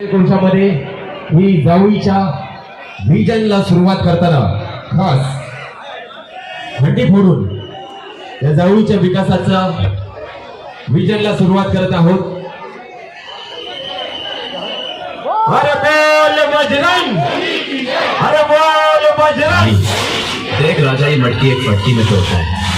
कोशामध्ये मी जावळीच्या व्हिजनला सुरुवात करताना खास हंडी फोडून या जावळीच्या विकासाचा व्हिजनला सुरुवात करत आहोत. अरे बोल बजरंग! अरे बोल बजरंग! एक राजा ये मटकी एक पटकी में तोड़ता है।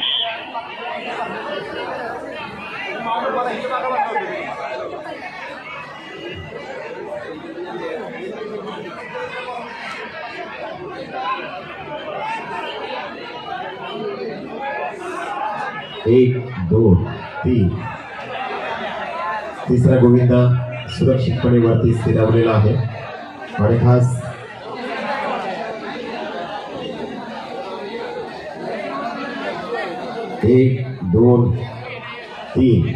एक दोन तीन. तिसरा गोविंद सुरक्षितपणे वरती स्थिरावलेला आहे. आणि खास एक दोन तीन.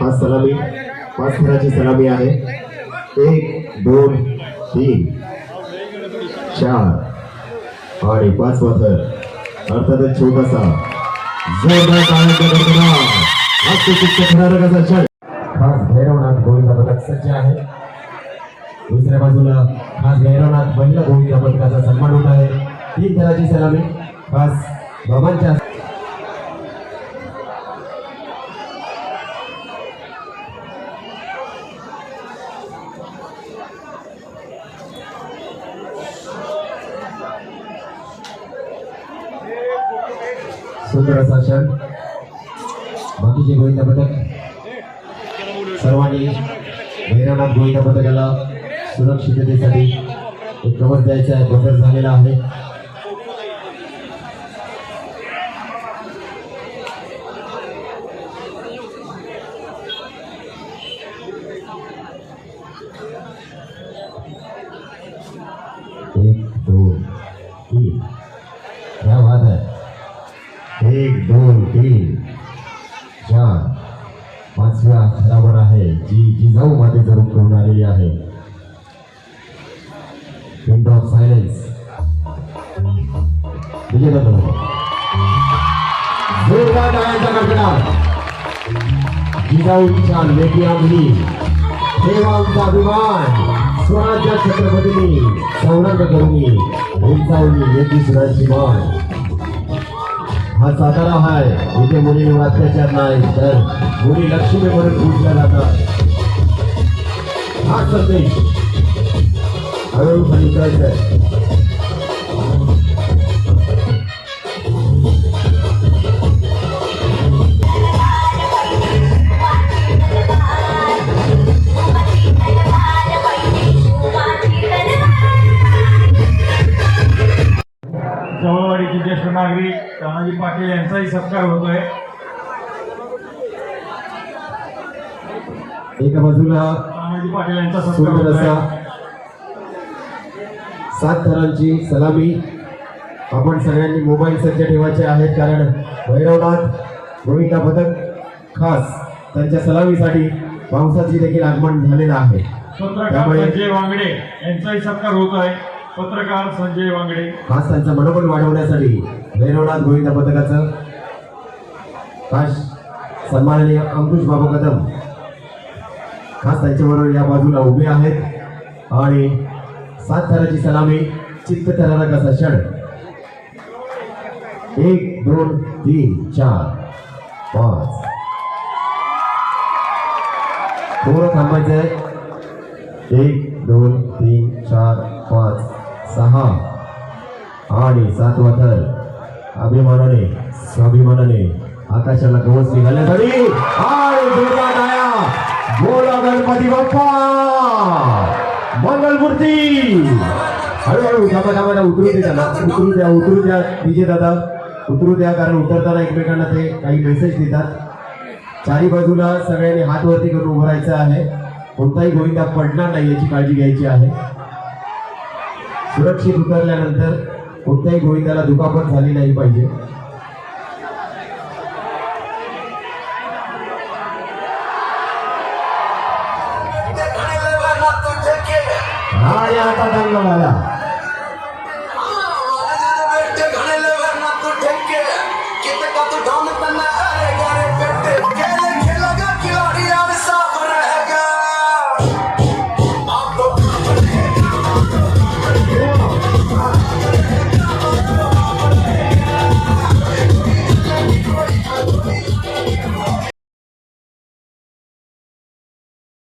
पाच सलामी पाच थराची सलामी आहे. एक दोन तीन चार आणि पाच थर अर्थातच छोटासा जोरदार टाळ्यांच्या गडगडाट. खास भैरवनाथ गोविंद पथक सज्ज आहे. दुसऱ्या बाजूला खास भैरवनाथ महिला गोविंद पथकाचा सन्मान होत आहे. तीन थराची सलामी. खास बाबांच्या सुंदर असा क्षण. बाकीचे गोविंदा पथक सर्वांनी भैरवनाथ गोविंदा पथकाला सुरक्षिततेसाठी एक कवच द्यायचा आहे. बदल झालेला आहे. जिजाऊ मातेचं रूप करून आलेली आहे मिनिट ऑफ सायलेन्स जिजाऊच्या लेखी आम्ही देवांचा अभिमान स्वराज्य छत्रपतींनी संरंग करून उंचावली लेखी सुराची मान हा सातारा आहे इथे मुलींवर अत्याचार नाही तर मुली लक्ष्मी म्हणून पूजल्या जातात. हा संदेश हळूहळू खाली उतरायचा जवळवाडीचे ज्येष्ठ नागरिक तानाजी पाटील यांचाही सत्कार होतोय. एका बाजूला पाटील यांचा सत्कार सात थरांची सलामी. आपण सगळ्यांनी मोबाईल सज्ज ठेवायचे आहेत कारण भैरवनाथ गोविंदा पथक खास त्यांच्या सलामीसाठी पावसाची देखील आगमन झालेलं आहे. पत्रकार संजय वांगडे यांचाही सत्कार होतोय. पत्रकार संजय वांगडे. खास त्यांचा मनोबल वाढवण्यासाठी भैरवनाथ गोविंदा पथकाचं खास सन्माननीय अंकुश बाबू कदम खास त्यांच्याबरोबर या बाजूला उभे आहेत. आणि सात थराची सलामी चित्त थराला कसा क्षण एक दोन तीन चार पाच. थोडं थांबायचंय. एक दोन तीन चार पाच सहा. आणि सातवा थर अभिमानाने स्वाभिमानाने आकाशाला कवच निघाल्यासाठी आणि दुर्गा बोला गणपती बाप्पा! मंगलमूर्ती! हळूहळू थांबा थांबा ना, उतरू दे त्याला उतरू द्या उतरू द्या डीजे दादा. उतरू द्या कारण उतरताना एकमेकांना ते काही मेसेज देतात. चारी बाजूला सगळ्यांनी हात वरती करून उभं राहायचं आहे. कोणताही गोविंदा पडणार नाही याची काळजी घ्यायची आहे. सुरक्षित उतरल्यानंतर कोणत्याही गोविंदाला दुखापत झाली नाही पाहिजे. കളിയാത്ത തങ്ങളല്ല ಕತ್ತು ಡೌನ್ ತನ್ನ